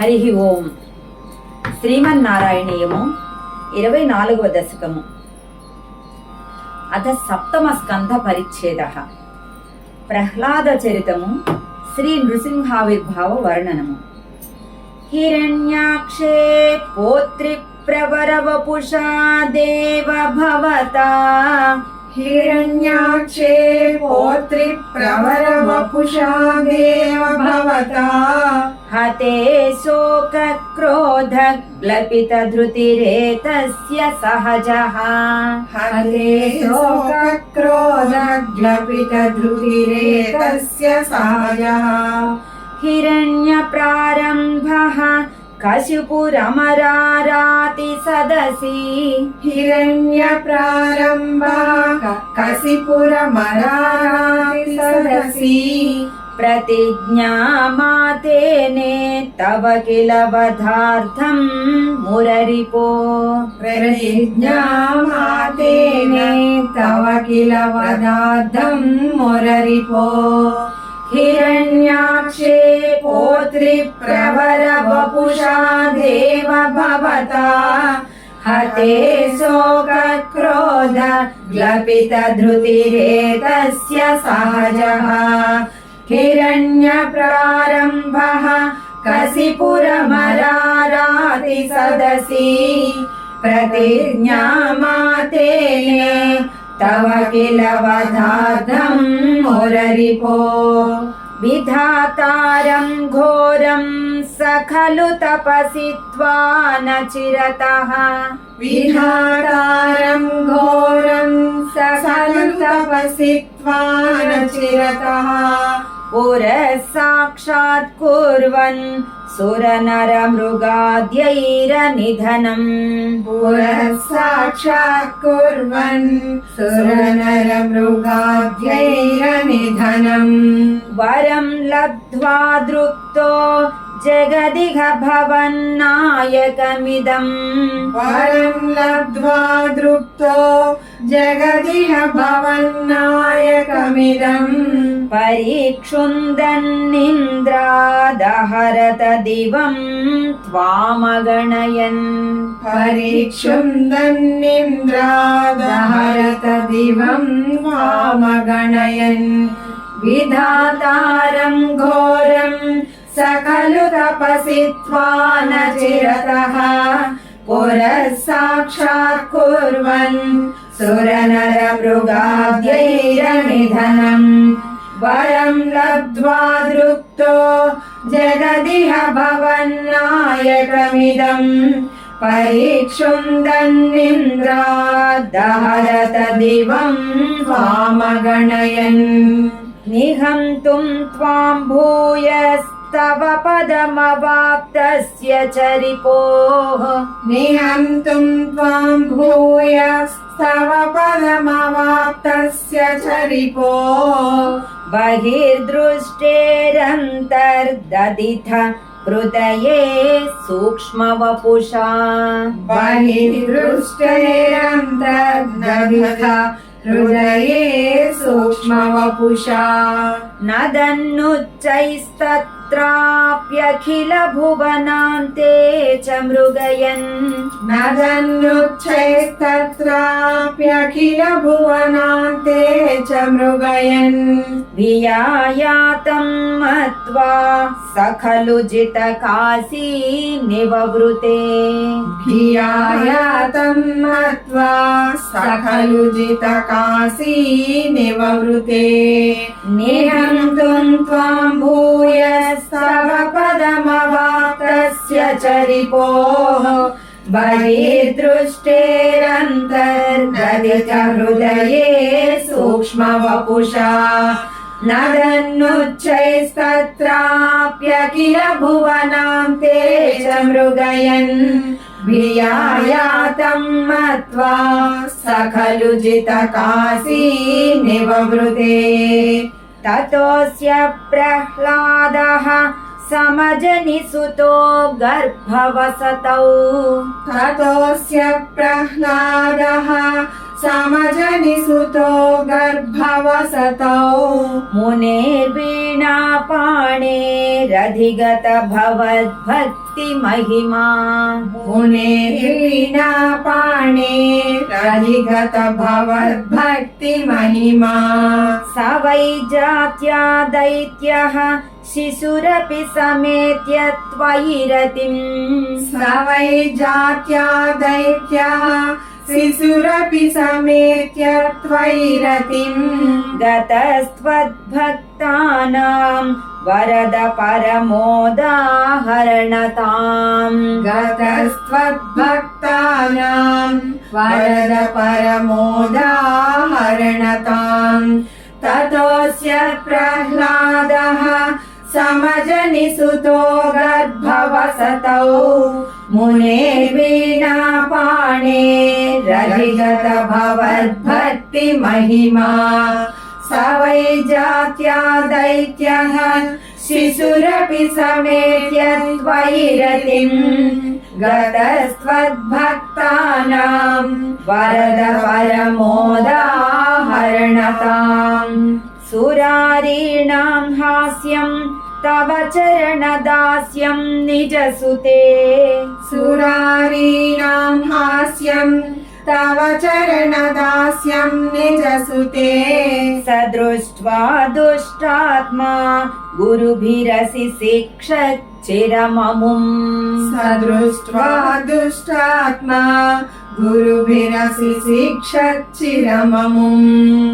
హరి ఓం. శ్రీమన్నారాయణీయము. ఇరవై నాలుగవ దశకము. అథ సప్తమ స్కంధ పరిచ్ఛేద. ప్రహ్లాద చరితము. శ్రీ నృసింహావిర్భావ వర్ణనము. హిరణ్యాక్షే పోత్రి ప్రవరవపుషా దేవ హిరణ్యాక్షే పోత్రి ప్రవరవపుషా దేవ हते शोकक्रोधग्लपितधृतिरेतस्य सहजः हते शोकक्रोधग्लपितधृतिरेतस्य सहजः हिरण्यप्रारम्भः कशुपुरमराराति सदसि हिरण्यप्रारम्भः कसिपुरमराराति सदसि प्रतिज्ञामातेने तव किल वधार्थम् मुररिपो प्रतिज्ञामातेने तव किल वदाद्धं मुररिपो हिरण्याक्षे पोत्रि प्रवर वपुषा देव भवता हते शोकक्रोध ग्लपितधृतिरेतस्य सहजः हिरण्यप्रारम्भः कसिपुरमराराति सदसि प्रतिज्ञामातेने तव किल वधार्थं मुररिपो विधातारम् घोरम् स खलु तपसि त्वा न चिरतः विधातारं घोरं सकलु तपसि त्वा न चिरतः पुरः साक्षात् कुर्वन् सुरनरमृगाद्यैरनिधनम् पुरः साक्षात् कुर्वन् सुरनरमृगाद्यैरनिधनम् वरम् लब्ध्वा दृप्तो जगदिह भवन्नायकमिदम्। वरं लब्ध्वा दृप्तो जगदिह मिरम् परीक्षुन्दन्निन्द्रादहरत दिवम् त्वामगणयन्। परीक्षुन्दन्निन्द्रादहरत दिवम् त्वामगणयन्। विधातारम् घोरम् स खलु तपसि त्वा न चिरतः। पुरः साक्षात् कुर्वन् सुरनरमृगाद्यैरनिधनम्। वरं लब्ध्वा दृप्तो जगदिह भवन्नायकमिदम्। परीक्षुन्दन्निन्द्रादहरत दिवं वामगणयन् निहन्तुम् त्वाम् तव पदमवाप्तस्य च रिपोः निहन्तुं त्वां भूय तव पदमवाप्तस्य च रिपो बहिर्दृष्टेरन्तर्दधिथ हृदये सूक्ष्मवपुषा। बहिर्दृष्टेरन्तर्दधिथ हृदये सूक्ष्मवपुषा। नदन्नुच्चैस्तत् भुवनान्ते च मृगयन् नदन्नुच्छैस्तत्राप्यखिल भुवनान्ते च मृगयन् धियायातं मत्वा स खलु जितकाशी निववृते धियायातं मत्वा सकलु जितकाशी निववृते निहन्तुं त्वां भूयस्तव पदमवाप्तस्य चरिपोः बहिर्दृष्टेरन्तर्ददित हृदये सूक्ष्मवपुषा नदन्नुच्चैस्तत्राप्यखिल भुवनान्ते च मृगयन् भियायातं मत्वा स खलु जितकाशी निववृते ततोऽस्य प्रह्लादः समजनिसुतो गर्भवसतौ ततोऽस्य प्रह्लादः समजनि सुतो गर्भवसतौ मुनेर्वीणापाणेरधिगत भवद्भक्तिमहिमा मुनेर्वीणा पाणेरधिगत भवद्भक्तिमहिमा स वै जात्या दैत्यः, शिशुरपि समेत्य त्वयि रतिम्. स वै जात्या दैत्यः शिशुरपि समेत्य त्वयि रतिम् वरद परमोदाहरणताम् गतस्त्वद्भक्तानां वरद परमोदाहरणताम् ततोऽस्य प्रह्लादः समजनिसुतो गर्भवसतौ मुनेर्वीणापाणेरधिगत भवद्भक्तिमहिमा स वै जात्या दैत्यः शिशुरपि समेत्य त्वयि रतिम्। गतस्त्वद्भक्तानां वरद परमोदाहरणताम्। सुरारीणां हास्यं तव चरणदास्यं निजसुते। सुरारीणां हास्यं तव चरणदास्यं निजसुते स दृष्ट्वा दुष्टात्मा गुरुभिरसि शिक्षच्चिरममुम् स दृष्ट्वा दुष्टात्मा गुरुभिरसि शिक्षच्चिरममुम्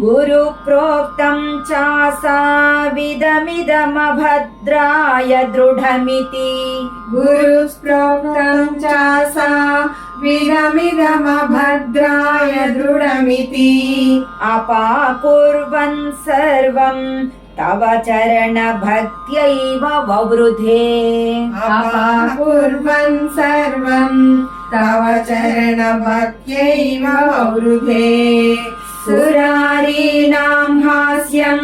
गुरुप्रोक्तं चासाविदमिदमभद्राय दृढमिति गुरुस्प्रोक्तं च सा विदमिदमभद्राय दृढमिति अपाकुर्वन् सर्वं तव चरणभक्त्यैव ववृधे अपाकुर्वन् सर्वं तव चरणभक्त्यैव वृधे सुरारीणां हास्यं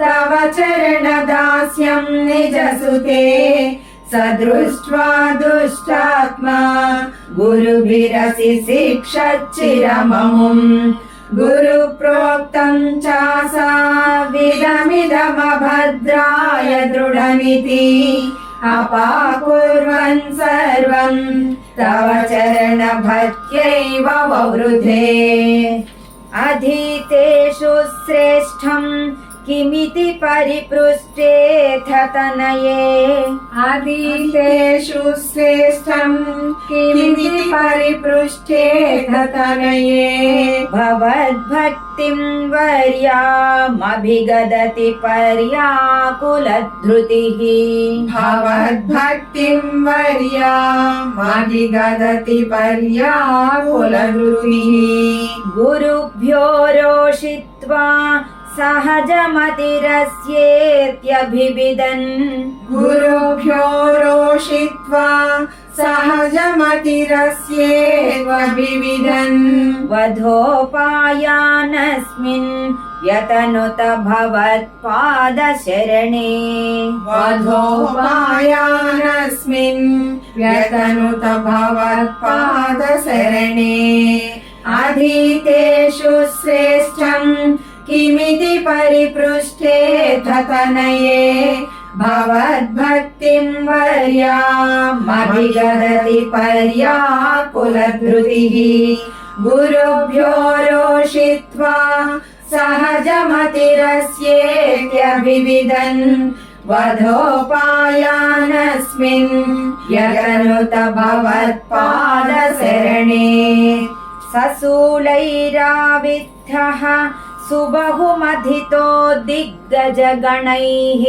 तव चरणदास्यं निजसुते स दृष्ट्वा दुष्टात्मा गुरुभिरसि शिक्षच्चिरममुम् गुरुप्रोक्तं चासा विदमिदमभद्राय दृढमिति अपाकुर्वन् सर्वं तव चरणभक्त्यैव ववृधे अधीतेषु श्रेष्ठं किमिति परिपृष्टेऽथ तनये आदितेषु श्रेष्ठं किमिति परिपृष्टे तनये भवद्भक्तिं वर्यामभिगदति पर्याकुलधृतिः। भवद्भक्तिं वर्यामधिगदति पर्याकुलधृतिः। गुरुभ्यो रोषित्वा सहजमतिरस्येत्यभिविदन् गुरुभ्यो रोषित्वा सहजमतिरस्येव विविधन् वधोपायानस्मिन् व्यतनुत भवत्पादशरणे वधोपायानस्मिन् व्यतनुत भवत्पादशरणे अधीतेषु श्रेष्ठम् किमिति परिपृष्टे तनये भवद्भक्तिं वर्यामभिगदति पर्याकुलधृतिः गुरुभ्यो रोषित्वा सहजमतिरस्येत्यभिविदन् वधोपायानस्मिन् यतनुत भवत्पादशरणे सशूलैराविद्धः सुबहुमधितो दिग्गजगणैः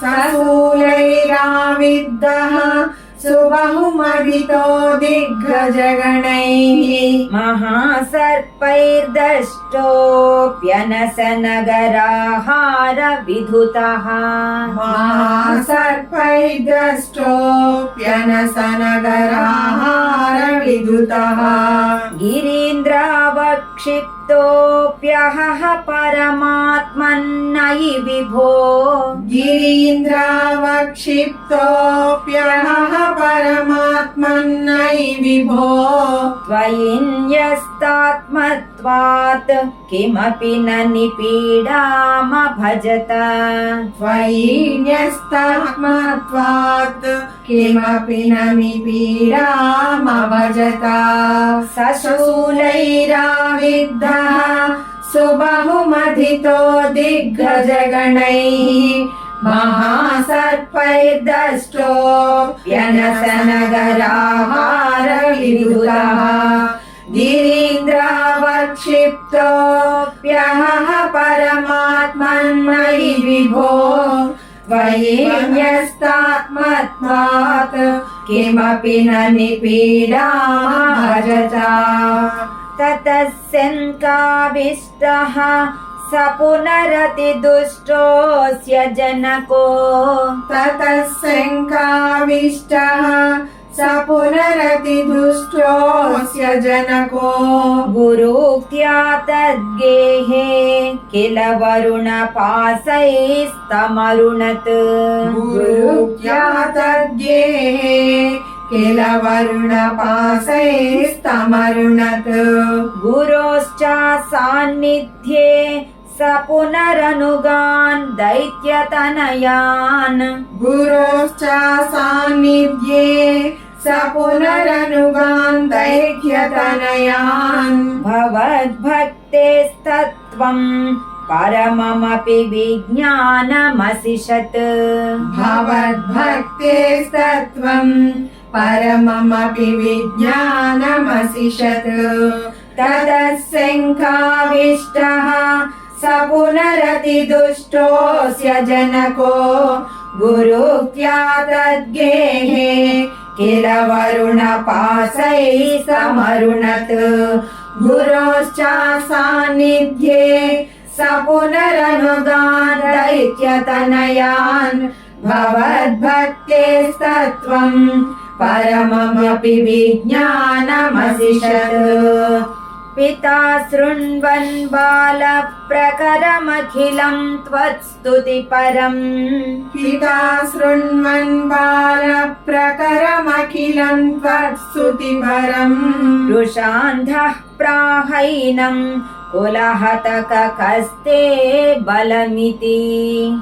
ससूलैराविद्धः सुबहुमदितो दिग्गजगणैः महासर्पैर्द्रष्टोऽप्यनसनगराहारविधुतः महासर्पैर्द्रष्टोऽप्यनसनगराहार महासर्पैर्दष्टोऽप्यनसनगराहारविदुतः गिरीन्द्रावक्षिप्तोऽप्यहः परमात्मन्नयि विभो। गिरीन्द्रावक्षिप्तोऽप्यहः परमात्मन्नयि विभो। त्वयि कृत्वात् किमपि न निपीडाम भजत। त्वयिण्यस्तमत्वात् किमपि न निपीडाम भजत। सशूलैराविद्धः सुबहुमधितो दिग्गजगणैः महासर्पैर्दष्टो यनसनगराहारविदुरः गिरीन्द्रा गिरीन्द्रावक्षिप्तोऽप्यहः परमात्मन्मयि विभो। त्वयिन्यस्तात्मत्वात् किमपि न निपीडामभजत ततः शङ्काविष्टः स पुनरतिदुष्टोऽस्य जनको। ततः शङ्काविष्टः स पुनरतिदुष्टोऽस्य जनको गुरुक्त्या तद्गेहे किल वरुणपासैस्तमरुणत् गुरुक्त्या तद्गेः किल वरुणपासैस्तमरुणत् गुरोश्च सान्निध्ये स पुनरनुगान् दैत्यतनयान् गुरोश्च सान्निध्ये स पुनरनुगान् दैत्यतनयान् भवद्भक्तेस्तत्त्वम् परममपि विज्ञानमसिषत्। भवद्भक्तेस्तत्त्वम् परममपि विज्ञानमसिषत्। ततः शङ्काविष्टः स पुनरतिदुष्टोऽस्य जनको गुरुक्त्या तद्गेहे किल वरुणपासैः समरुणत् गुरोश्च सान्निध्ये स पुनरनुगान् दैत्यतनयान् भवद्भक्तेस्तत्त्वम् परममपि विज्ञानमसिषत् पिता शृण्वन् बालप्रकरमखिलं त्वत्स्तुति परम् पिता शृण्वन् बालप्रकरमखिलं त्वत्स्तुति परम् दृशान्धः प्राहैनम् कुलहतकस्ते बलमिति।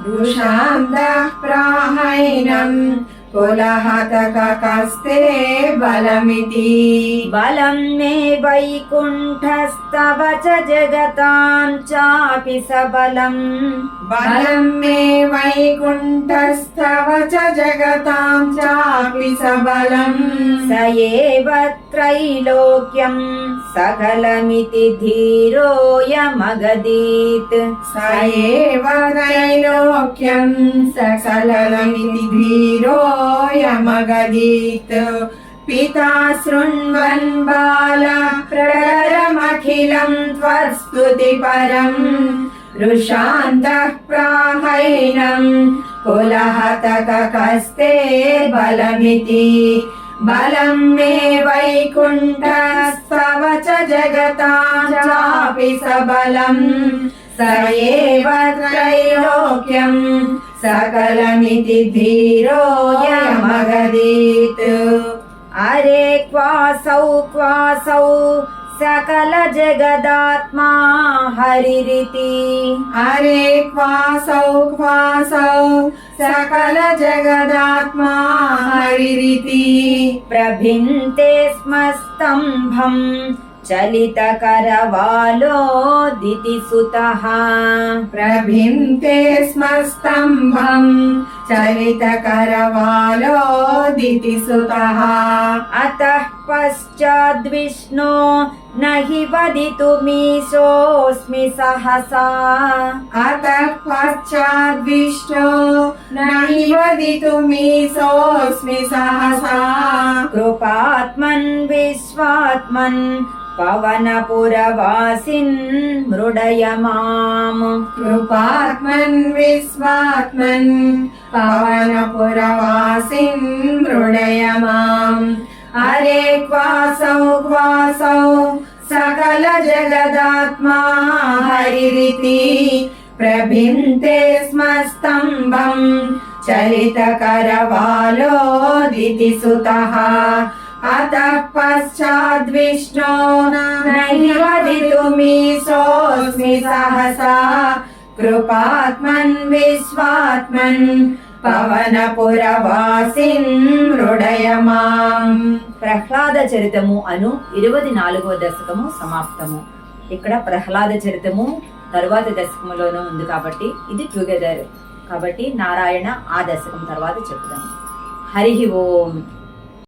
रुषान्धः प्राहैनम् कुलहतककस्ते बलमिति। बलं मे वैकुण्ठस्तव च जगतां चापि सबलम् बलं मे वैकुण्ठस्तव च जगतां चापि सबलम् स एव त्रैलोक्यं सकलमिति धीरोऽयमगदीत्। स एव सकलमिति धीरोऽयमगदीत् पिता शृण्वन् बालप्रकरमखिलम् त्वस्तुतिपरम् रुषान्तः प्राहैनम् कुलहतककस्ते बलमिति बलं मे वैकुण्ठस्तव च जगतां चापि सबलम् स एव त्रैलोक्यम् सकलमिति धीरोऽयमगदीत् अरे क्वासौ क्वासौ सकलजगदात्मा हरिरिति हरे क्वासौ क्वासौ सकल जगदात्मा हरिरिति प्रभिन्ते स्म स्तम्भम् चलितकरवालोदिति सुतः प्रभिन्ते स्म स्तम्भम् चलितकरवालोदिति सुतः अतः पश्चाद्विष्णो न हि वदितुमीशोऽस्मि सहसा। अतः पश्चाद्विष्टो न हि वदितुमीशोऽस्मि सहसा। कृपात्मन् विश्वात्मन् पवनपुरवासिन् मृडय माम्। कृपात्मन् विश्वात्मन् पवनपुरवासिन् मृडय माम् हरे क्वासौ क्वासौ सकल जगदात्मा हरिरिति प्रभिन्ते स्म स्तम्भम् चलितकरवालोदिति सुतः अतः पश्चाद्विष्णो नहि वदितुमीशोऽस्मि सहसा कृपात्मन् विश्वात्मन् పవనపురవాసిన్ హృదయ మాం ప్రహ్లాద చరితము అను ఇరవై నాలుగవ దశకము సమాప్తము ఇక్కడ ప్రహ్లాద చరితము తరువాత దశకములోనూ ఉంది కాబట్టి ఇది టుగెదర్ కాబట్టి నారాయణ ఆ దశకం తర్వాత చెప్తాము హరి ఓం